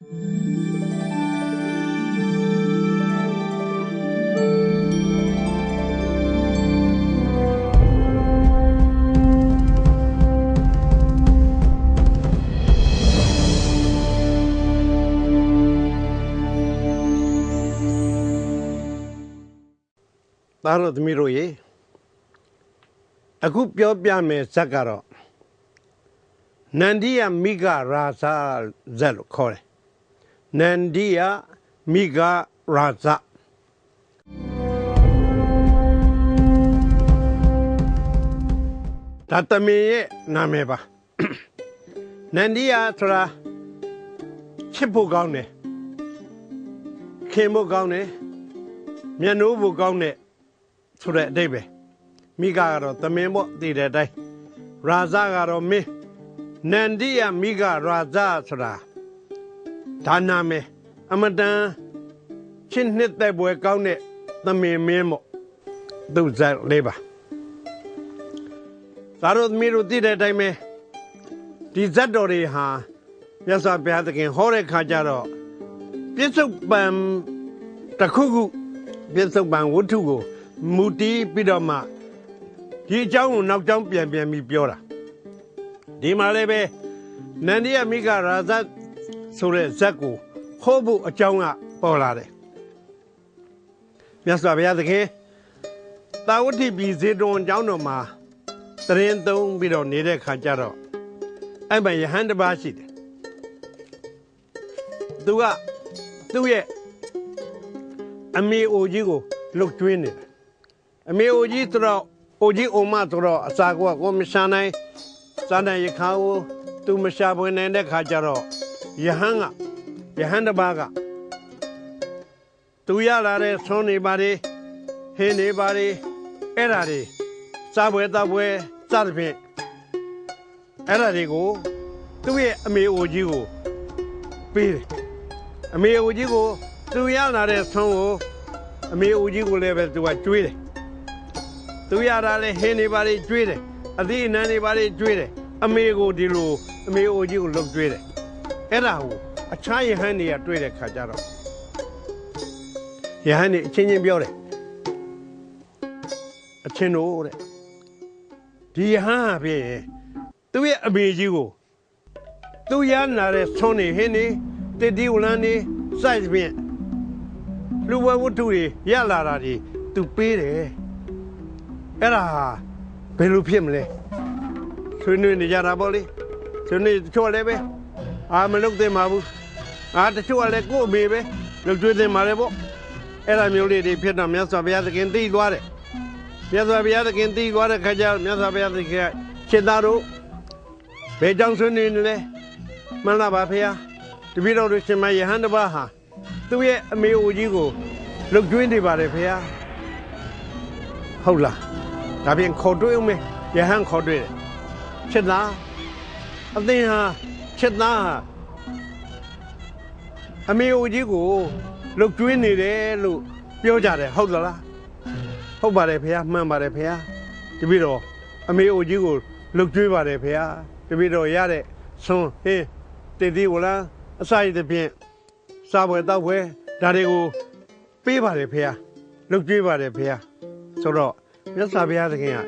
သားတို့သမီးတို့ရေအခုပြောပြမယ်ဇက်ကတော့နန္ဒီယမိဂရာဇဇက်လို့ခေါ်တယ် နန္ဒီယမိဂရာဇဒါတမင်ရဲ့နာမည်ပါနန္ဒီယဆိုတာချစ်ဖို့ကောင်းတယ်ခင်ဖို့ကောင်းတယ်မျက်နှိုးဖို့ကောင်းတယ်ဆိုတဲ့အတိတ်ပဲမိဂကတော့သမင်ပေါ့တည်တဲ့အတိုင်းရာဇကတော့မင်းနန္ဒီယမိဂရာဇဆိုတာ ဒါနာမယ်အမတန်ချင်းနှစ်သက်ပွဲကောင်းတဲ့သမင်မင်းပေါ့သူဇက်လေးပါသာတို့သမီးတို့တည်တဲ့အတိုင်းပဲဒီဇက်တော်တွေဟာမြတ်စွာဘုရားသခင်ဟောတဲ့ခါကျတော့ပြစ္ဆုတ်ပံတစ်ခုခုပြစ္ဆုတ်ပံဝတ္ထုကိုမူတီးပြီးတော့မှဒီအကြောင်းကိုနောက်ကြောင်းပြန်ပြန်ပြီးပြောတာဒီမှာလည်းပဲနန္ဒီယမိကရာဇတ် ဆိုတဲ့ဇက်ကိုဟောဖို့အကြောင်းကပေါ်လာတယ်မြတ်စွာဘုရားသခင်တာဝတိပြည်ဇေတုံအကြောင်းတော်မှာတရင်သုံးပြီးတော့နေတဲ့ခါကျတော့အဲ့မှာယဟန်တစ်ပါးရှိတယ်သူကသူ့ရဲ့အမေအိုကြီးကိုလှုပ်ကျွင်းနေတယ်အမေအိုကြီးဆိုတော့အိုကြီးအိုမဆိုတော့အစာကကိုမရှာနိုင်စားနိုင်ရခါကိုသူမရှာပွင့်နိုင်တဲ့ခါကျတော့ ယဟန်ကယဟန်တစ်ပါးကသူရလာတဲ့ဆွန်းနေပါလေဟင်းနေပါလေအဲ့ဒါတွေစားပွဲတောက်ပွဲစသဖြင့်အဲ့ဒါတွေကိုသူ့ရဲ့အမေအိုကြီးကိုပေးတယ်အမေအိုကြီးကိုသူရလာတဲ့ဆွန်းကိုအမေအိုကြီးကိုလည်းပဲသူကကျွေးတယ်သူရတာလည်းဟင်းနေပါလေကျွေးတယ်အသီးအနှံနေပါလေကျွေးတယ်အမေကိုဒီလိုအမေအိုကြီးကိုလှုပ်ကျွေးတယ် အဲ့ဒါကိုအခြားယဟန်တွေကတွေ့တဲ့ခါကျတော့ယဟန်တွေအချင်းချင်းပြောတယ်အချင်းတို့တဲ့ဒီယဟန်ဟာဖြစ်ရင်သူ့ရဲ့အမေကြီးကိုသူရနာတဲ့ဆွန်းနေဟင်းနေတတိဝလန်းနေစိုက်ဖြင့်လူဝဝတ္ထုတွေရလာတာဒီသူပေးတယ်အဲ့ဒါဘယ်လိုဖြစ်မလဲဆွေးနွေးနေကြတာပေါ့လေဆွေးနွေးတချို့လည်းပဲ အာမလုပ်သင့်ပါဘူးအာတချို့ကလည်းကို့အမေပဲလုပ်ကျွေးသင့်ပါလေပေါ့အဲ့ဒါမျိုးလေးတွေဖြစ်တော့မြတ်စွာဘုရားသခင်သိသွားတယ်မြတ်စွာဘုရားသခင်သိသွားတဲ့ခါကျမြတ်စွာဘုရားသခင်ကရှင်းသားတို့ဘယ်ကြောင့်ဆွေးနွေးနေလဲမှန်လားပါဖေဟာတပည့်တော်တို့ရှင်မယဟန်တပါးဟာသူ့ရဲ့အမေအိုကြီးကိုလုတ်ကျွင်းနေပါတယ်ဖေဟာဟုတ်လားဒါပြင်ခေါ်တွေ့အောင်မေယဟန်ခေါ်တွေ့တယ်ချစ်သားအသင်ဟာ ချစ်သားဟာအမေအိုကြီးကိုလုတ်ကျွင်းနေတယ်လို့ပြောကြတယ်ဟုတ်သလားဟုတ်ပါတယ်ဖေဟာမှန်ပါတယ်ဖေဟာတပည့်တော်အမေအိုကြီးကိုလုတ်ကျွေးပါတယ်ဖေဟာတပည့်တော်ရတဲ့ဆွန်းဟင်းတည်တည်ဝလားအစာရည်တစ်ဖြင့်စားပွဲတောက်ပွဲဒါတွေကိုပေးပါတယ်ဖေဟာလုတ်ကျွေးပါတယ်ဖေဟာဆိုတော့မြတ်စွာဘုရားသခင်က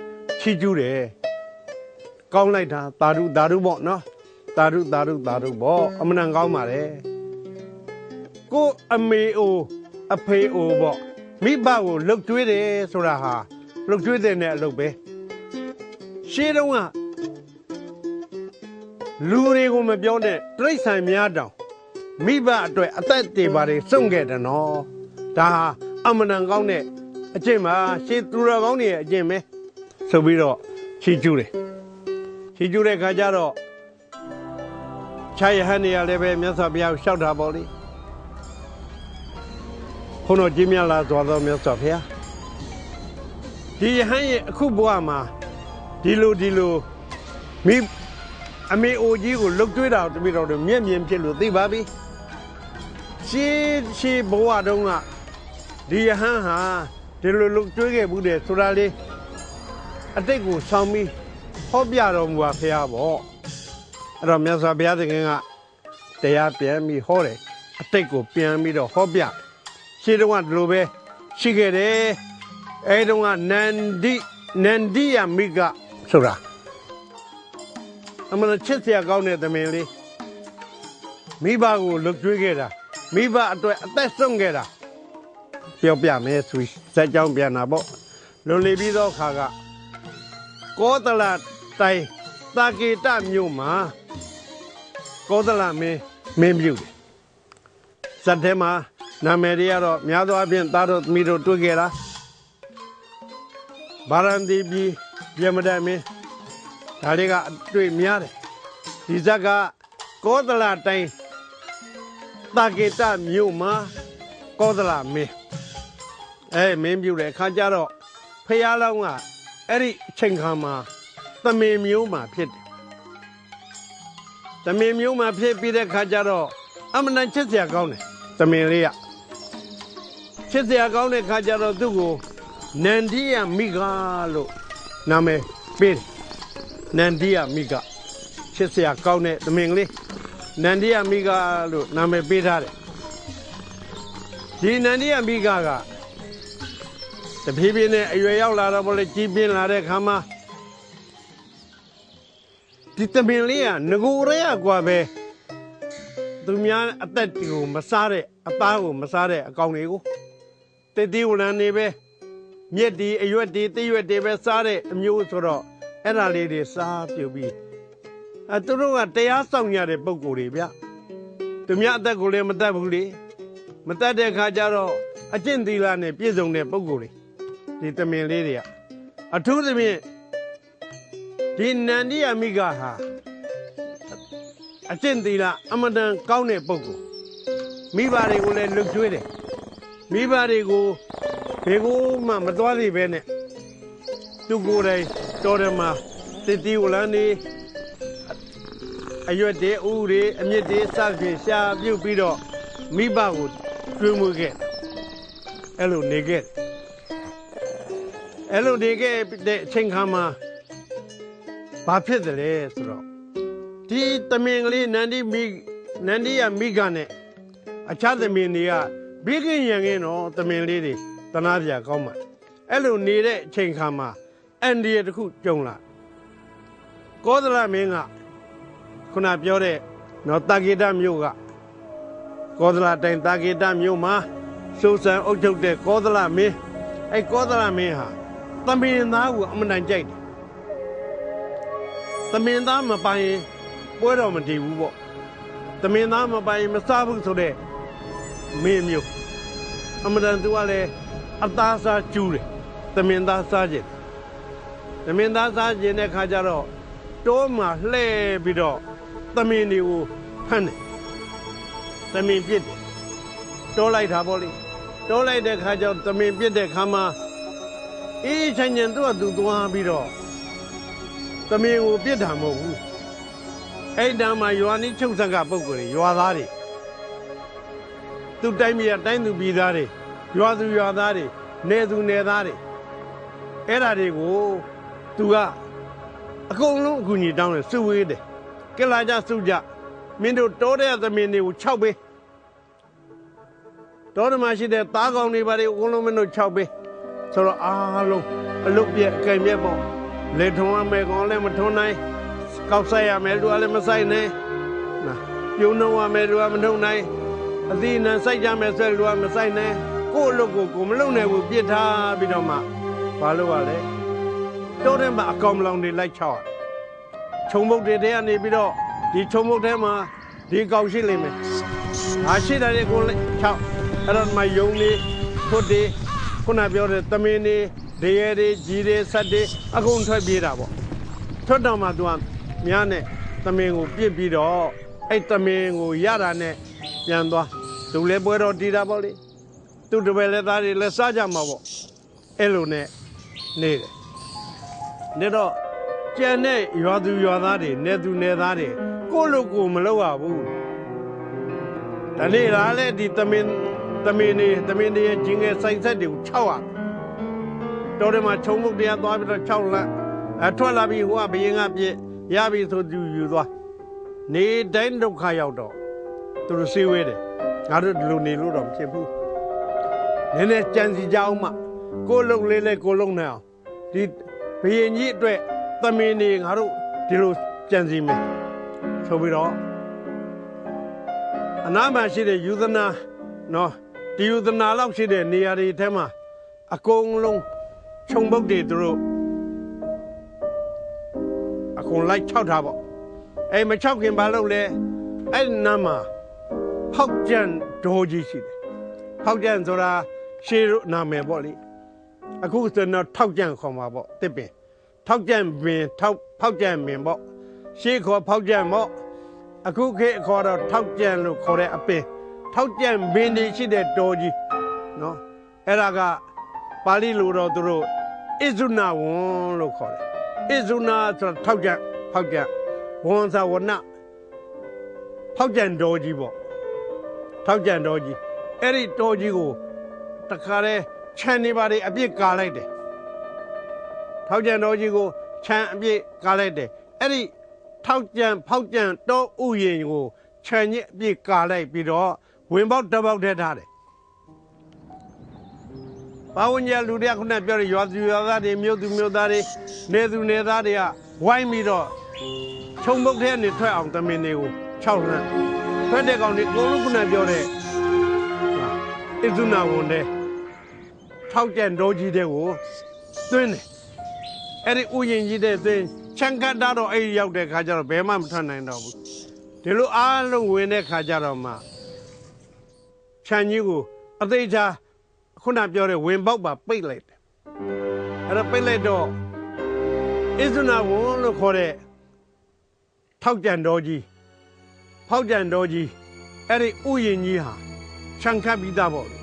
ချီးကျူးတယ်ကောင်းလိုက်တာသာဓုသာဓုပေါ့နော် သာဓုသာဓုသာဓုပေါ့အမှန်ကောင်းပါတယ်ကိုအမေအိုအဖေအိုပေါ့မိဘကိုလှုပ်ကျွေးတယ်ဆိုတာဟာလှုပ်ကျွေးတဲ့အလုပ်ပဲရှင်းတော့ကလူတွေကိုမပြောတဲ့တိရစ္ဆာန်များတောင်မိဘအတွက်အသက်တွေပါတယ်စွန့်ခဲ့တယ်နော်ဒါဟာအမှန်ကောင်းတဲ့အကျင့်ပါရှင်းသူတော်ကောင်းတွေရဲ့အကျင့်ပဲဆိုပြီးတော့ချီးကျူးတယ်ချီးကျူးတဲ့ခါကျတော့ ခြားရဟန်းတွေကလည်းပဲမြတ်စွာဘုရားကိုလျှောက်တာပေါ့လေဘုန်းတော်ကြီးမြတ်လာသွားတော်မြတ်စွာဘုရားဒီယဟန်ရဲ့အခုဘဝမှာဒီလိုဒီလိုမိအမေအိုကြီးကိုလုတ်တွေးတာတပိတော့မျက်မြင်ဖြစ်လို့သိပါပြီရှေးရှေးဘဝတုန်းကဒီယဟန်ဟာဒီလိုလုတ်တွေးခဲ့မှုတယ်ဆိုတာလေးအတိတ်ကိုဆောင်းပြီးဟောပြတော်မူပါဖះပေါ့ အဲ့တော့မြတ်စွာဘုရားသခင်ကတရားပြန်ပြီးဟောတယ်အတိတ်ကိုပြန်ပြီးတော့ဟောပြတယ်ရှင်းတော့ကဒီလိုပဲရှိခဲ့တယ်အဲတုန်းကနန္ဒီနန္ဒီယမိကဆိုတာအမှန်ချစ်စရာကောင်းတဲ့သမင်လေးမိဘကိုလွတ်ကျွေးခဲ့တာမိဘအတွက်အသက်ဆုံးခဲ့တာပြောပြမယ်ဆိုစက်ကြောင်းပြန်တာပေါ့လွန်လေပြီးသောခါကကောသလတိုင်း တာကေတမြို့မှာကောသလမင်းမင်းပြုတယ်ဇတ်ထဲမှာနာမည်တွေကတော့များသောအားဖြင့်သားတို့သမီးတို့တွေ့ခဲ့တာဗာရန်တီပြည်ပြမဒမင်းဒါတွေကအတွေ့များတယ်ဒီဇက်ကကောသလတိုင်းတာကေတမြို့မှာကောသလမင်းအဲမင်းပြုတယ်ခါကြတော့ဖះလောင်းကအဲ့ဒီအချိန်ခါမှာ သမင်မျိုးမှာဖြစ်တယ်သမင်မျိုးမှာဖြစ်ပြီးတဲ့ခါကျတော့အမှန်တန်ချစ်စရာကောင်းတယ်သမင်လေးကချစ်စရာကောင်းတဲ့ခါကျတော့သူ့ကိုနန္ဒီယမိဂလို့နာမည်ပေးတယ်နန္ဒီယမိဂချစ်စရာကောင်းတဲ့သမင်လေးနန္ဒီယမိဂလို့နာမည်ပေးထားတယ်ဒီနန္ဒီယမိဂကတဖြည်းဖြည်းနဲ့အရွယ်ရောက်လာတော့ဘလေကြီးပြင်းလာတဲ့ခါမှာ ဒီတမင်လေးကငကိုရဲရကွာပဲသူများအသက်ကိုမစားတဲ့အသားကိုမစားတဲ့အကောင်တွေကိုတည်တည်ဝလန်နေပဲမြက်ဒီအရွက်ဒီတရွက်တွေပဲစားတဲ့အမျိုးဆိုတော့အဲ့ဒါလေးတွေစားပြုတ်ပြီးအဲသူတို့ကတရားဆောင်ရတဲ့ပုံကိုယ်တွေဗျသူများအသက်ကိုလည်းမတတ်ဘူးလေမတတ်တဲ့ခါကျတော့အကျင့်သီလနဲ့ပြည့်စုံတဲ့ပုံကိုယ်တွေဒီတမင်လေးတွေကအထူးသဖြင့် ဒီနန္ဒီယမိကဟာအကျင့်သီလအမတန်ကောင်းတဲ့ပုဂ္ဂိုလ်မိဘတွေကိုလည်းလွတ်ကျွေးတယ်မိဘတွေကိုဘယ်ကိုမှမသွားသေးပဲနဲ့သူကိုယ်တိုင်တော်တယ်မှာတတိဝလန်းနေအရွက်တွေဥတွေအမြင့်တွေစသဖြင့်ရှာပြုတ်ပြီးတော့မိဘကိုကျွေးမွေးခဲ့အဲ့လိုနေခဲ့အဲ့လိုနေခဲ့တဲ့အချိန်ခါမှာ ဘာဖြစ်တယ်လဲဆိုတော့ဒီတမင်ကလေးနန္ဒီမိနန္ဒီယမိကနဲ့အခြားသမင်တွေကဘေးကင်းရန်ကင်းတော့တမင်လေးတွေတနာပြကောင်းမှအဲ့လိုနေတဲ့အချိန်ခါမှာအန်ဒီရတစ်ခုကြုံလာကောသလမင်းကခုနပြောတဲ့နော်တာဂေတမြို့ကကောသလတိုင်တာဂေတမြို့မှာစိုးစံအုပ်ချုပ်တဲ့ကောသလမင်းအဲ့ကောသလမင်းဟာတမင်သားကိုအမှန်တန်ကြိုက်တယ် တမင်သားမပိုင်ရင်ပွဲတော်မတည်ဘူးပေါ့တမင်သားမပိုင်ရင်မစားဘူးဆိုတဲ့မင်းမျိုးအမှန်တန်သူကလည်းအသားစားကျူးတယ်တမင်သားစားခြင်းတမင်သားစားခြင်းတဲ့ခါကျတော့တိုးမှလှဲပြီးတော့တမင်တွေကိုဖမ်းတယ်တမင်ပြစ်တယ်တိုးလိုက်တာပေါ့လေတိုးလိုက်တဲ့ခါကျတော့တမင်ပြစ်တဲ့ခါမှာအေးချင်ချင်သူ့ကသူသွားပြီးတော့ သမင်ကိုပြစ်တာမဟုတ်ဘူးအဲ့တမ်းမှာရွာနီးချုပ်ဆက်ကပုံကိုယ်တွေရွာသားတွေသူတိုင်းပြည်တိုင်းသူပြည်သားတွေရွာသူရွာသားတွေနေသူနေသားတွေအဲ့ဓာတွေကိုသူကအကုန်လုံးအကူအညီတောင်းတယ်စုဝေးတယ်ကလာကြစုကြမင်းတို့တောတဲ့သမင်တွေကို6ပေးတောဓမရှိတဲ့သားကောင်တွေဘာတွေအကုန်လုံးမင်းတို့6ပေးဆိုတော့အားလုံးအလုတ်ပြက်အကင်ပြက်ပေါ့ လေထုံရမယ်ကောင်လည်းမထုံနိုင်ကောက်ဆိုင်ရမယ်လူကလည်းမဆိုင်နိုင်နာပြုံးနှုံရမယ်လူကမနှုံနိုင်အသီးနှံစိုက်ကြမယ်ဆိုလူကမဆိုင်နိုင်ကို့အလုပ်ကိုကိုမလုပ်နိုင်ဘူးပြစ်ထားပြီးတော့မှဘာလို့ရလဲတိုးထဲမှာအကောင်လောင်တွေလိုက်ချောက်ခြုံမုတ်တွေထဲကနေပြီးတော့ဒီခြုံမုတ်ထဲမှာဒီကောင်ရှိလိမ့်မယ်။ဟာရှိတယ်ကိုချောက်အဲ့တော့မှယုံနေထွတ်တွေခုနပြောတဲ့သမင်းတွေ ဒရဲတွေကြီးတွေဆက်တွေအကုန်ထွက်ပြေးတာပေါ့ထွက်တော့မှသူကများနဲ့သမင်းကိုပြစ်ပြီးတော့အဲ့သမင်းကိုရတာနဲ့ပြန်သွားသူလည်းပွဲတော်တည်တာပေါ့လေသူတပည့်လက်သားတွေလည်းစားကြမှာပေါ့အဲ့လိုနဲ့နေတယ်နေတော့ကျန်တဲ့ရွာသူရွာသားတွေနေသူနေသားတွေကိုလိုကိုမလုပ်ရဘူးဒါနေ့လားလေဒီသမင်းသမင်းနေသမင်းတွေဂျင်းငယ်ဆိုင်ဆက်တွေကို6ရ တော်တယ်မှာခြုံမုတ်တရားသွားပြီးတော့6လမ်းအထွက်လာပြီးဟိုကဘယင်းကပြည့်ရပြီဆိုသူယူသွားနေတိုင်းဒုက္ခရောက်တော့သူတို့စည်းဝေးတယ်ငါတို့ဒီလိုနေလို့တော့မဖြစ်ဘူးနည်းနည်းကြံစီကြအောင်မှကိုယ်လုံးလေးလေးကိုယ်လုံးနဲ့အောင်ဒီဘယင်ကြီးအတွက်သမင်နေငါတို့ဒီလိုကြံစီမယ်ဆိုပြီးတော့အနာမှာရှိတဲ့ယူသနာနော်ဒီယူသနာလောက်ရှိတဲ့နေရာတွေထဲမှာအကုန်လုံး ခြုံပုတ်တွေသူတို့အကုန်လိုက်ခြောက်ထားပေါ့အဲ့မခြောက်ခင်ဘာလုပ်လဲအဲ့နာမှာဖောက်ကြံဒေါ်ကြီးရှိတယ်ဖောက်ကြံဆိုတာရှေးနာမည်ပေါ့လေအခုဆိုတော့ထောက်ကြံခေါ်မှာပေါ့တစ်ပင်ထောက်ကြံပင်ထောက်ဖောက်ကြံပင်ပေါ့ရှေးခေါ်ဖောက်ကြံပေါ့အခုခေတ်ခေါ်တော့ထောက်ကြံလို့ခေါ်တဲ့အပင်ထောက်ကြံပင်တွေရှိတဲ့ဒေါ်ကြီးနော်အဲ့ဒါက ပါဠိလိုတော့သူတို့ဣဇုနာဝံလို့ခေါ်တယ်ဣဇုနာဆိုတာထောက်ကြံဖောက်ကြံဝံသာဝနဖောက်ကြံတော်ကြီးပေါ့ထောက်ကြံတော်ကြီးအဲ့ဒီတော်ကြီးကိုတခါတည်းခြံနေပါလေအပြစ်ကာလိုက်တယ်ထောက်ကြံတော်ကြီးကိုခြံအပြစ်ကာလိုက်တယ်အဲ့ဒီထောက်ကြံဖောက်ကြံတော်ဥယျင်ကိုခြံညစ်အပြစ်ကာလိုက်ပြီးတော့ဝင်ပေါက်တစ်ပေါက်တည်းထားတယ် ဘာဝင်ရလူတွေကခုနပြောတဲ့ရွာသူရွာသားတွေမြို့သူမြို့သားတွေနေသူနေသားတွေကဝိုင်းပြီးတော့ခြုံပုတ်ထဲနေထွက်အောင်တမင်တွေကို6လမ်းထွက်တဲ့ကောင်တွေအကုန်လုံးခုနပြောတဲ့ဣဇုနာဝန်တဲ့ထောက်ကြံတော်ကြီးတဲ့ကိုသွင်းတယ်အဲ့ဒီဥယျင်ကြီးတဲ့သွင်းချန်ကတ်တာတော့အဲ့ဒီရောက်တဲ့ခါကျတော့ဘယ်မှမထွက်နိုင်တော့ဘူးဒီလိုအားလုံးဝင်တဲ့ခါကျတော့မှခြံကြီးကိုအသေးချာ ခုနပြောတဲ့ဝင်ပေါက်ပါပိတ်လိုက်တယ်အဲ့ဒါပိတ်လိုက်တော့ဣဇုနာဝန်လို့ခေါ်တဲ့ထောက်ကြံတော်ကြီးဖောက်ကြံတော်ကြီးအဲ့ဒီဥယျင်ကြီးဟာခြံခတ်ပြီးသားပေါ့လေ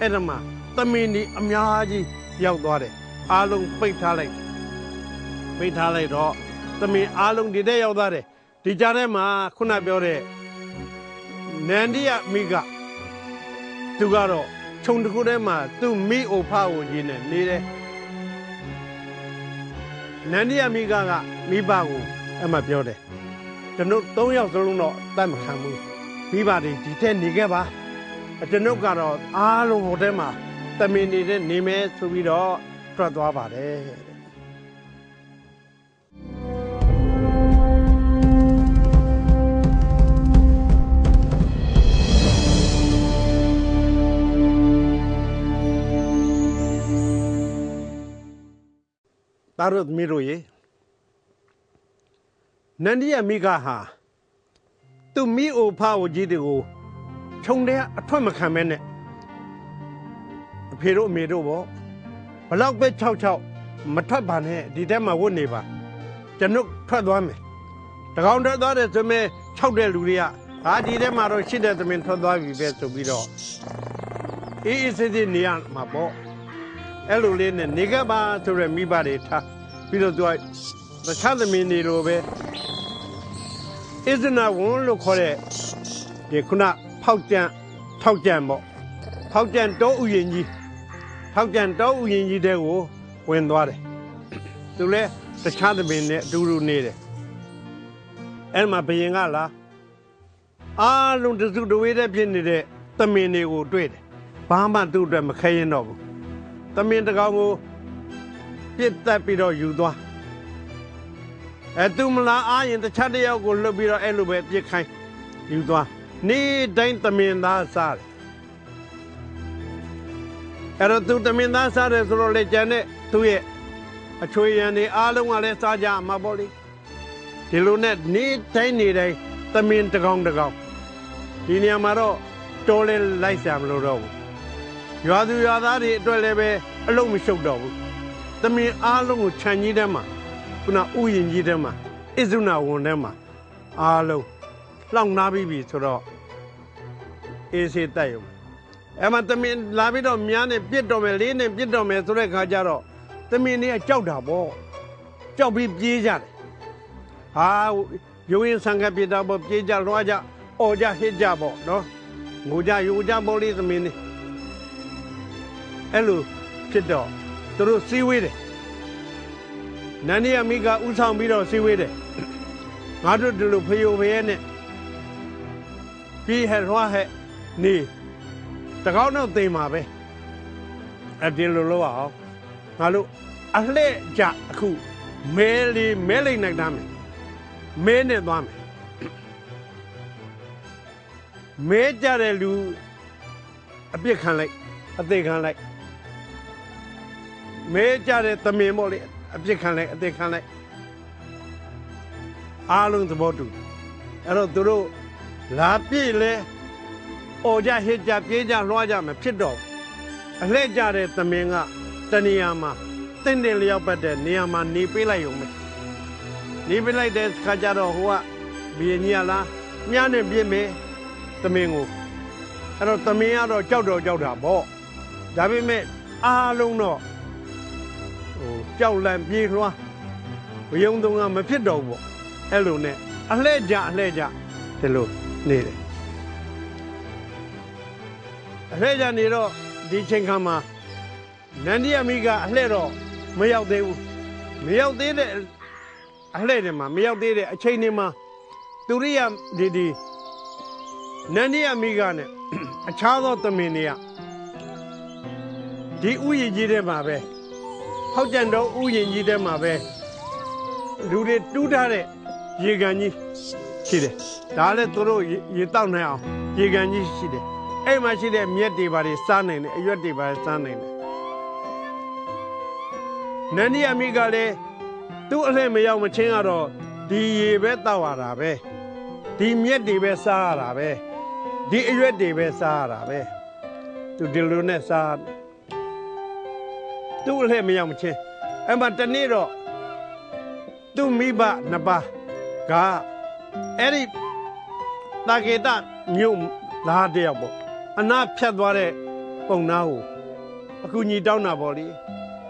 အဲ့ဒါမှသမင်ဒီအများကြီးရောက်သွားတယ်အားလုံးပိတ်ထားလိုက်ပိတ်ထားလိုက်တော့သမင်အားလုံးဒီတဲ့ရောက်သွားတယ်ဒီကြားထဲမှာခုနပြောတဲ့နန္ဒီယမိကသူကတော့ ခြုံတစ်ခုထဲမှာသူ့မိအိုဖကိုရင်းနေနေတယ်နန္ဒီယမိကကမိဘကိုအဲ့မှာပြောတယ်ကျွန်ုပ်၃ယောက်စလုံးတော့တတ်မခံဘူးမိဘတွေဒီထက်နေခဲ့ပါကျွန်ုပ်ကတော့အားလုံးဟိုထဲမှာတမင်နေတဲ့နေမယ်ဆိုပြီးတော့ထွက်သွားပါတယ် တဲ့တာရုတ်မီရိုရေနန္ဒီယမိကဟာသူမိအိုဖအိုကြီးတွေကိုခြုံတဲ့အထွက်မခံမဲနဲ့အဖေတို့အမေတို့ပေါ့ဘလောက်ပဲ66မထွက်ပါနဲ့ဒီထဲမှာဝတ်နေပါကျွန်ုပ်ထွက်သွားမယ်တကောင်ထွက်သွားတယ်ဆိုမဲ့6တဲ့လူတွေကဟာဒီထဲမှာတော့ရှိတဲ့သမင်ထွက်သွားပြီပဲဆိုပြီးတော့အေးအေးဆေးဆေးနေရမှာပေါ့ အဲ့လိုလေးနဲ့နေခဲ့ပါဆိုရမိဘတွေထားပြီးတော့သူကတခြားသမင်တွေလိုပဲဣဇနာဝန်လို့ခေါ်တဲ့ဒီခုနဖောက်ကြံထောက်ကြံပေါ့ဖောက်ကြံတောဥယျင်ကြီးထောက်ကြံတောဥယျင်ကြီးတဲ့ကိုဝင်သွားတယ်သူလဲတခြားသမင်နဲ့အတူတူနေတယ်အဲ့မှာဘယင်ကလာအားလုံးတစုတဝေးတဲ့ဖြစ်နေတဲ့သမင်တွေကိုတွေ့တယ်ဘာမှသူ့အတွက်မခဲရင်တော့ဘူး သမင်တကောင်ကိုပြစ်တက်ပြီးတော့ယူသွားအဲသူမလားအားရင်တခြားတစ်ယောက်ကိုလွတ်ပြီးတော့အဲ့လိုပဲပြစ်ခိုင်းယူသွားနေ့တိုင်းသမင်သားစားတယ်အဲ့တော့သူသမင်သားစားတယ်ဆိုတော့လေကျန်တဲ့သူ့ရဲ့အချွေရံတွေအားလုံးကလည်းစားကြမှာပေါ့လေဒီလိုနဲ့နေ့တိုင်းနေ့တိုင်းသမင်တကောင်တကောင်ဒီနေရာမှာတော့တော်လဲလိုက်ဆံမလို့တော့ဘူး ရွာသူရွာသားတွေအတွက်လည်းပဲအလုံးမရှုပ်တော့ဘူးသမင်အားလုံးကိုခြံကြီးထဲမှာခုနဥယျင်ကြီးထဲမှာဣဇုနာဝန်ထဲမှာအားလုံးလောင်နာပြီးပြီဆိုတော့အေးစေးတက်ရုံအဲ့မှာသမင်လာပြီးတော့မြားနဲ့ပြစ်တော်မယ်လေးနဲ့ပြစ်တော်မယ်ဆိုတဲ့ခါကျတော့သမင်တွေကကြောက်တာပေါ့ကြောက်ပြီးပြေးကြတယ်ဟာရုံရင်ဆံကပြစ်တာပေါ့ပြေးကြလွှားကြအော်ကြဟစ်ကြပေါ့နော်ငိုကြယူကြပေါ့လေးသမင်တွေ အဲ့လိုဖြစ်တော့သူတို့စီးဝေးတယ်နန္ဒီယမိကဥဆောင်ပြီးတော့စီဝေးတယ်ငါတို့ဒီလိုဖယိုဖရဲနဲ့ပြီးဟဲ့လွှားဟဲ့နေတကောင်းတော့သိမ်မှာပဲအတင်းလိုလို့အောင်ငါတို့အလှဲ့ကြအခုမဲလေးမဲလိမ့်နိုင်တာမယ်မဲနဲ့သွားမယ်မဲကြတဲ့လူအပြစ်ခံလိုက်အသေးခံလိုက် မဲကြတဲ့သမင်ပေါ့လေအပြစ်ခံလိုက်အသေးခံလိုက်အားလုံးသဘောတူအဲ့တော့သူတို့လာပြည့်လဲအော်ကြဟစ်ကြပြေးကြလွှားကြမဖြစ်တော့အလှဲ့ကြတဲ့သမင်ကတဏှာမှာတင့်တယ်လျောက်ပတ်တဲ့နေရာမှာနေပေးလိုက်ရုံပဲနေပေးလိုက်တဲ့ခါကျတော့ဟိုကဘီရင်ကြီးကလားမြားနဲ့ပြည့်မယ်သမင်ကိုအဲ့တော့သမင်ကတော့ကြောက်တော့ကြောက်တာပေါ့ဒါပေမဲ့အားလုံးတော့ဟို ကြောက်လန့်ပြေးလွှားဘယုံတုံးကမဖြစ်တော့ဘူးပေါ့အဲ့လိုနဲ့အလှဲ့ကြအလှဲ့ကြဒီလိုနေတယ်အလှဲ့ကြနေတော့ဒီချိန်ခါမှာနန္ဒီယမိကအလှဲ့တော့မရောက်သေးဘူးမရောက်သေးတဲ့အလှဲ့တွေမှာမရောက်သေးတဲ့အချိန်တွေမှာသူရိယဒီဒီနန္ဒီယမိကနဲ့အခြားသောသမင်တွေကဒီဥယျာဉ်ကြီးထဲမှာပဲ ဟောက်ကြံတော်ဥယျာဉ်ကြီးထဲမှာပဲလူတွေတူးထားတဲ့ရေကန်ကြီးရှိတယ်ဒါလည်းသူတို့ရေတောက်နိုင်အောင်ရေကန်ကြီးရှိတယ်အဲ့မှာရှိတဲ့မြက်တွေပါတွေစားနိုင်တယ်အရွက်တွေပါစားနိုင်တယ်နန္ဒီအမိကလည်းသူ့အလှည့်မရောက်မချင်းကတော့ဒီရေပဲတောက်ရတာပဲဒီမြက်တွေပဲစားရတာပဲဒီအရွက်တွေပဲစားရတာပဲသူဒီလိုနဲ့စား သူ့အလှည့်မရောက်မချင်းအဲ့မှာတနေ့တော့သူ့မိဘနှစ်ပါးကအဲ့ဒီတာကေတမြို့သားတယောက်ပေါ့အနာဖြတ်သွားတဲ့ပုံနာကိုအခုညီတောင်းတာပေါ့လေ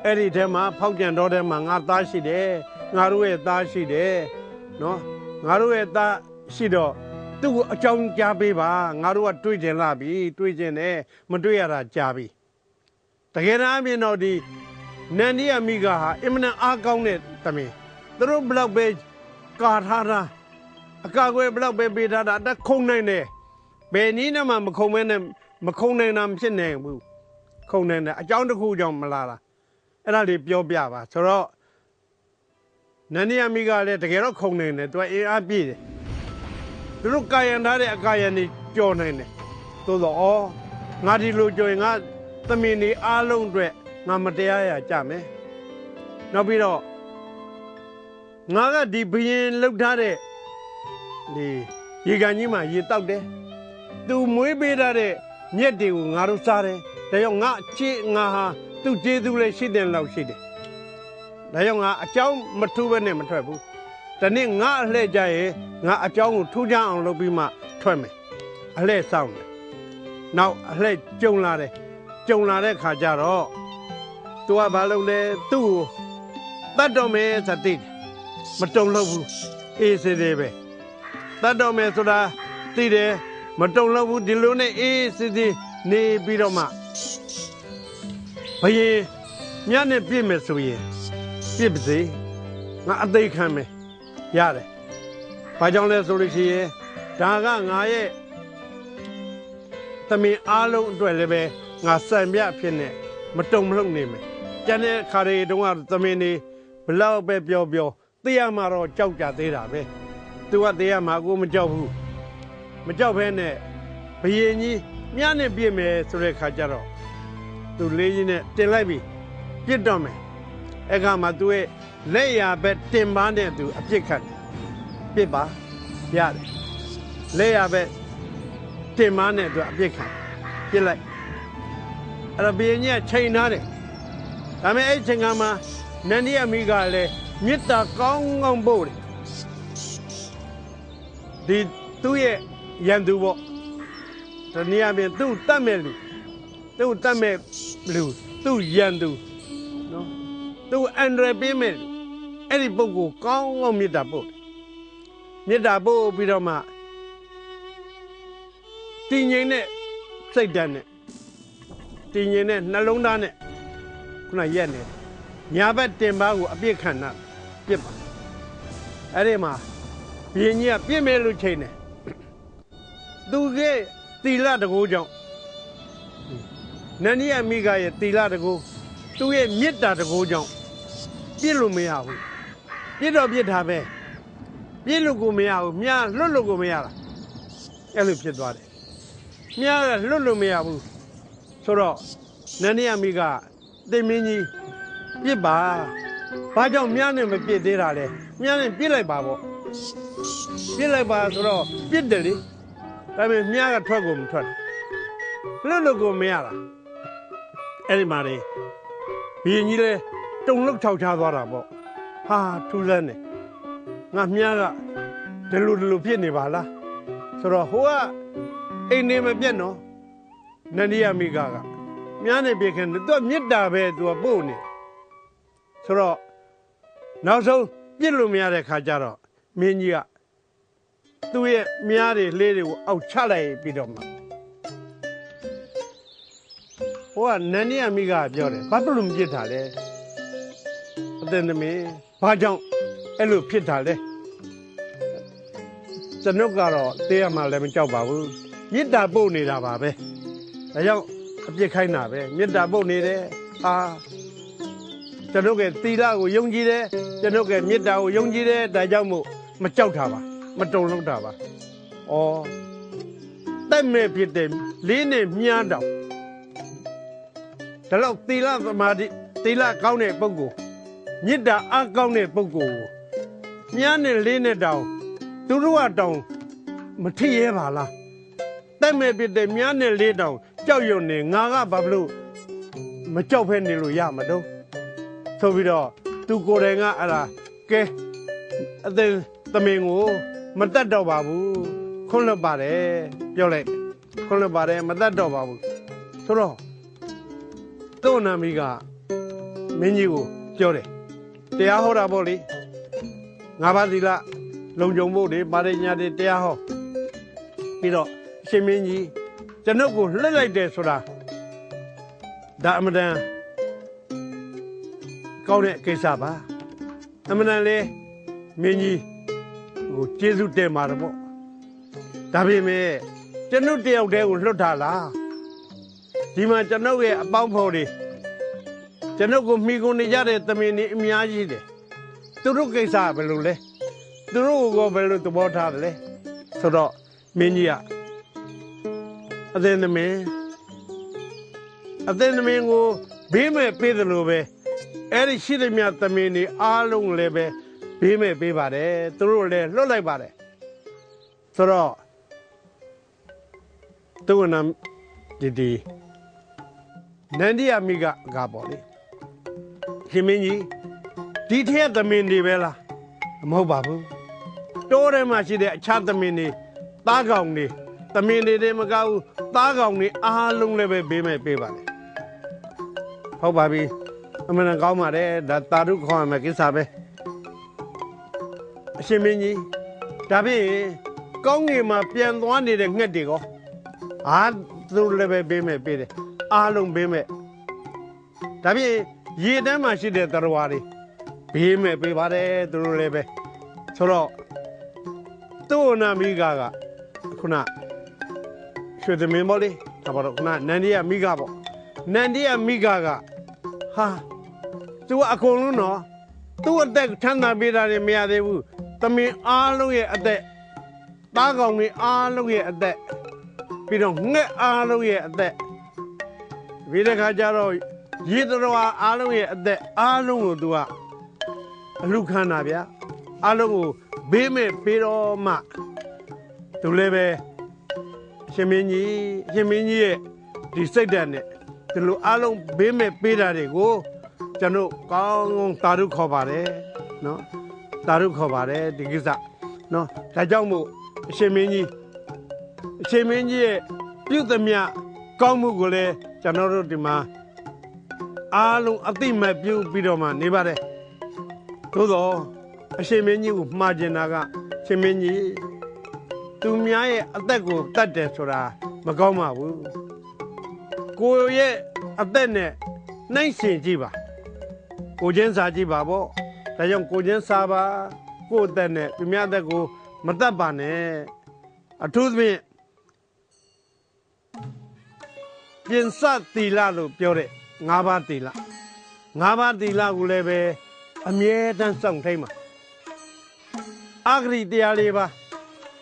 အဲ့ဒီထဲမှာဖောက်ကြံတော်ထဲမှာငါသားရှိတယ်ငါတို့ရဲ့သားရှိတယ်နော်ငါတို့ရဲ့သားရှိတော့သူ့ကိုအကြောင်းကြားပေးပါငါတို့ကတွေးကျင်လာပြီတွေးကျင်တယ်မတွေးရတာကြာပြီ တကယ်တမ်းအမြင်တော့ဒီနန္ဒီယမိကဟာအင်မတန်အားကောင်းတဲ့တမင်သူတို့ဘလောက်ပဲကာထားတာအကာကွယ်ဘလောက်ပဲပေးထားတာအတက်ခုံနိုင်တယ်ဘယ်နည်းနဲ့မှမခုံမဲနဲ့မခုံနိုင်တာမဖြစ်နိုင်ဘူးခုံနိုင်တယ်အကြောင်းတစ်ခုကြောင့်မလာတာအဲ့ဒါလေးပြောပြပါဆိုတော့နန္ဒီယမိကလည်းတကယ်တော့ခုံနိုင်တယ်သူကအင်အားပြည့်တယ်သူတို့ကာယံထားတဲ့အကာယံတွေကြော်နိုင်တယ်သို့တော့ဩငါဒီလိုကြော်ရင်ငါ သမင်တွေအားလုံးအတွက်ငါမတရားရကြမယ်နောက်ပြီးတော့ငါကဒီဘရင်လှုပ်ထားတဲ့ဒီရေကန်ကြီးမှာရေတောက်တယ်သူမွေးပေးထားတဲ့မြက်တွေကိုငါတို့စားတယ်ဒါကြောင့်ငါချစ်ငါဟာသူ့ကျေးဇူးလည်းရှိတယ်လို့ရှိတယ်ဒါကြောင့်ငါအကြောင်းမထူးဘဲနဲ့မထွက်ဘူးဒီနေ့ငါအလှဲ့ကြရဲ့ငါအကြောင်းကိုထူးခြားအောင်လုပ်ပြီးမှထွက်မယ်အလှဲ့ဆောင်တယ်နောက်အလှဲ့ကြုံလာတယ် ကြုံလာတဲ့ခါကျတော့သူကဘာလုပ်လဲသူ့ကိုတတ်တော်မယ်သတိမတုံလို့ဘူးအေးစေးသေးပဲတတ်တော်မယ်ဆိုတာသိတယ်မတုံလို့ဘူးဒီလိုနဲ့အေးစေးစေးနေပြီးတော့မှဘယင်မြတ်နဲ့ပြည့်မယ်ဆိုရင်ပြည့်ပါစေငါအသိခံမယ်ရတယ်ဘာကြောင့်လဲဆိုလို့ရှိရင်ဒါကငါရဲ့သမင်အားလုံးအတွက်လည်းပဲ ငါစံပြဖြစ်နေမတုံမလုံနေမယ်ကျန်တဲ့ခါတွေတုန်းကသမင်တွေဘလောက်ပဲပြောပြောသိရမှာတော့ကြောက်ကြသေးတာပဲသူကသိရမှာကိုမကြောက်ဘူးမကြောက်ဘဲနဲ့ဘယင်ကြီးမြားနဲ့ပြည့်မယ်ဆိုတဲ့ခါကျတော့သူလေးကြီးနဲ့တင်လိုက်ပြီပြစ်တော့မယ်အဲ့ခါမှာသူရဲ့လက်ရဘက်တင်ပန်းတဲ့သူအပြစ်ခတ်ပြစ်ပါရတယ်လက်ရဘက်တင်ပန်းတဲ့သူအပြစ်ခတ်ပြစ်လိုက် အဲ့တော့ဘယင်ကြီးကချိန်ထားတယ်ဒါပေမဲ့အဲ့ချိန်ကမှနန္ဒီယမိကလည်းမေတ္တာကောင်းကောင်းပို့တယ်ဒီသူ့ရဲ့ရန်သူပေါ့တနည်းအားဖြင့်သူ့တတ်မဲ့လူသူ့တတ်မဲ့လူသူ့ရန်သူနော်သူ့အန်ဒရပေးမဲ့လူအဲ့ဒီပုဂ္ဂိုလ်ကောင်းကောင်းမေတ္တာပို့မေတ္တာပို့ပြီးတော့မှတည်ငြိမ်တဲ့စိတ်ဓာတ်နဲ့ တည်ငြိမ်တဲ့နှလုံးသားနဲ့ခုနရက်နေညာဘက်တင်ပါကိုအပြစ်ခံတာပြစ်ပါအဲ့ဒီမှာဘီရင်ကြီးကပြစ်မဲ့လို့ချိန်တယ်သူကတီလာတကိုးကြောင့်နန္ဒီယမိကရဲ့တီလာတကိုးသူရဲ့မေတ္တာတကိုးကြောင့်ပြစ်လို့မရဘူးပြစ်တော့ပြစ်တာပဲပြစ်လို့ကိုမရဘူးမြားလွတ်လို့ကိုမရတာအဲ့လိုဖြစ်သွားတယ်မြားကလွတ်လို့မရဘူး ဆိုတော့နန္ဒီယမိကတင်မင်းကြီးပြစ်ပါဘာကြောင့်မြားနဲ့မပြစ်သေးတာလဲမြားနဲ့ပြစ်လိုက်ပါပေါ့ပြစ်လိုက်ပါဆိုတော့ပြစ်တယ်လေဒါပေမဲ့မြားကထွက်ကိုမထွက်လွတ်လို့ကိုမရတာအဲ့ဒီမှာလေဘီရင်ကြီးလဲတုံလုတ်ထောက်ချသွားတာပေါ့ဟာထူးဆန်းတယ်ငါမြားကဒီလိုဒီလိုဖြစ်နေပါလားဆိုတော့ဟိုကအိမ်နေမပြတ်နော် နန္ဒီယမိကကမြားနေပြခင်သူကမေတ္တာပဲသူကပို့နေဆိုတော့နောက်ဆုံးပြစ်လို့မရတဲ့ခါကျတော့မင်းကြီးကသူ့ရဲ့မြားတွေလေးတွေကိုအောက်ချလိုက်ပြီးတော့မှဟိုကနန္ဒီယမိကပြောတယ်ဘာဖြစ်လို့မပြစ်တာလဲအသင်သမီးဘာကြောင့်အဲ့လိုဖြစ်တာလဲကျွန်ုပ်ကတော့တေးရမှလည်းမကြောက်ပါဘူးမေတ္တာပို့နေတာပါပဲ ဒါကြောင့်အပြစ်ခိုင်းတာပဲမေတ္တာပို့နေတယ်အာကျွန်ုပ်ကသီလကိုယုံကြည်တယ်ကျွန်ုပ်ကမေတ္တာကိုယုံကြည်တယ်ဒါကြောင့်မို့မကြောက်တာပါမတုံ့လောက်တာပါဩတက်မဲ့ဖြစ်တယ်လေးနဲ့မြားတောင်ဒါတော့သီလသမာဓိသီလကောင်းတဲ့ပုဂ္ဂိုလ်မေတ္တာအကောင်းတဲ့ပုဂ္ဂိုလ်ကိုမြားနဲ့လေးနဲ့တောင်သူတို့ကတောင်မထီရဲပါလားတက်မဲ့ဖြစ်တယ်မြားနဲ့လေးတောင် ကြောက်ရွံ့နေငါကဘာဖြစ်လို့မကြောက်ဖဲနေလို့ရမတော့ဆိုပြီးတော့သူကိုယ်တိုင်ကအဲ့ဒါကဲအသက်သမင်ကိုမတတ်တော့ပါဘူးခွန်းလွတ်ပါတယ်ပြောလိုက်ခွန်းလွတ်ပါတယ်မတတ်တော့ပါဘူးဆိုတော့သူ့နာမီကမင်းကြီးကိုပြောတယ်တရားဟောတာပေါ့လေငါးပါးသီလလုံခြုံဖို့တွေပါရိညာတွေတရားဟောပြီးတော့အရှင်မင်းကြီး ကျွန်ုပ်ကိုလှည့်လိုက်တယ်ဆိုတာဒါအမတန်ကောင်းတဲ့ကိစ္စပါအမတန်လေမင်းကြီးဟိုကျေးဇူးတင်ပါတယ်ပေါ့ဒါပေမဲ့ကျွန်ုပ်တယောက်တည်းကိုလွတ်တာလားဒီမှာကျွန်ုပ်ရဲ့အပေါင်းဖော်တွေကျွန်ုပ်ကိုမိကုန်နေကြတဲ့သမင်တွေအများကြီးတယ်သူတို့ကိစ္စဘယ်လိုလဲသူတို့ကဘယ်လိုသဘောထားတယ်လဲဆိုတော့မင်းကြီးက အသင်သမင်အသင်သမင်ကိုဘေးမဲ့ပေးတယ်လို့ပဲအဲ့ဒီရှိသမျှသမင်တွေအားလုံးလည်းပဲဘေးမဲ့ပေးပါတယ်သူတို့လည်းလွတ်လိုက်ပါတယ်ဆိုတော့သူကနမ်ဒီဒီနန္ဒီယမိကကပေါ့လေခင်မင်းကြီးဒီထက်သမင်တွေပဲလားမဟုတ်ပါဘူးတိုးထဲမှာရှိတဲ့အခြားသမင်တွေသားကောင်တွေ သမင်တွေတည်းမကဘူးသားကောင်တွေအားလုံးလည်းပဲဘေးမဲ့ပေးပါတယ်ဟုတ်ပါပြီအမှန်တန်ကောင်းပါတယ်ဒါတာရုခေါ်ရမယ်ကိစ္စပဲအရှင်မင်းကြီးဒါဖြင့်ကောင်းငင်မှာပြန်သွားနေတဲ့ငှက်တွေကောအာသူလည်းပဲပေးမဲ့ပေးတယ်အားလုံးပေးမဲ့ဒါဖြင့်ရေတန်းမှာရှိတဲ့တရဝါတွေဘေးမဲ့ပေးပါတယ်သူတို့လည်းပဲဆိုတော့သူ့နာမိကကခုန ရွှေသမင်းပေါ့လေဒါပါတော့ခုနနန္ဒီယမိကပေါ့နန္ဒီယမိကကဟာသူကအကုန်လုံးနော်သူ့အသက်ထမ်းသာပေးတာတွေမရသေးဘူးသမင်အားလုံးရဲ့အသက်သားကောင်တွေအားလုံးရဲ့အသက်ပြီးတော့ငှက်အားလုံးရဲ့အသက်ပြီးတဲ့ခါကျတော့ရေတော်အားလုံးရဲ့အသက်အားလုံးကိုသူကအလူခံတာဗျာအားလုံးကိုဘေးမဲ့ပေးတော့မှသူလည်းပဲ ရှင်မင်းကြီးရှင်မင်းကြီးရဲ့ဒီစိတ်ဓာတ်နဲ့ဒီလိုအားလုံးဘေးမဲ့ပေးတာတွေကိုကျွန်တော်ကောင်းကောင်းသာဓုခေါ်ပါတယ်နော်သာဓုခေါ်ပါတယ်ဒီကိစ္စနော်ဒါကြောင့်မို့အရှင်မင်းကြီးအရှင်မင်းကြီးရဲ့ပြုသမျှကောင်းမှုကိုလည်းကျွန်တော်တို့ဒီမှာအားလုံးအသိမဲ့ပြုပြီးတော့မှနေပါတယ်သို့တော့အရှင်မင်းကြီးကိုမှားကျင်တာကရှင်မင်းကြီး သူများရဲ့အသက်ကိုတတ်တယ်ဆိုတာမကောင်းပါဘူးကိုရဲ့အသက်နဲ့နှိုင်းရှင်ကြည့်ပါကိုချင်းစားကြည့်ပါပေါ့ဒါကြောင့်ကိုချင်းစားပါကိုယ့်အသက်နဲ့သူများအသက်ကိုမတတ်ပါနဲ့အထူးသဖြင့်ပြင်စသီလလို့ပြောတဲ့၅ပါးသီလ၅ပါးသီလကိုလည်းပဲအမြဲတမ်းစောင့်ထိန်မှာအာဂရိတရားလေးပါ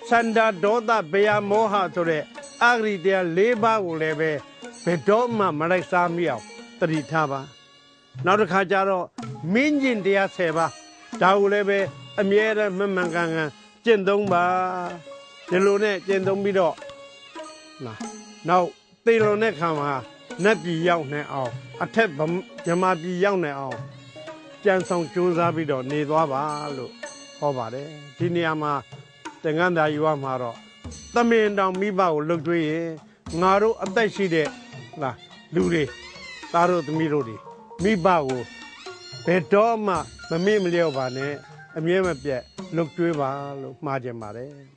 စန္ဒဒေါသဘေယမောဟဆိုတဲ့အာဂရိတရား၄ပါးကိုလည်းပဲဘယ်တော့မှမလိုက်စားမိအောင်တတိထားပါနောက်တစ်ခါကျတော့မင်းကျင်တရား၁၀ပါးဒါကိုလည်းပဲအမြဲတမ်းမမှန်ကန်ကန်ကျင့်သုံးပါဒီလိုနဲ့ကျင့်သုံးပြီးတော့နော်နောက်သေလွန်တဲ့ခံမှာနတ်ပြည်ရောက်နေအောင်အထက်ဗမြမပြည်ရောက်နေအောင်ကြံဆောင်ကြိုးစားပြီးတော့နေသွားပါလို့ဟောပါတယ်ဒီနေရာမှာ တန်ခမ်းသာယူရမှာတော့သမင်တောင်မိဘကိုလှုပ်တွေးရင်ငါတို့အသက်ရှိတဲ့လားလူတွေသားတို့သမီးတို့တွေမိဘကိုဘယ်တော့မှမမေ့မလျော့ပါနဲ့အမြဲမပြတ်လှုပ်တွေးပါလို့မှားကြပါတယ်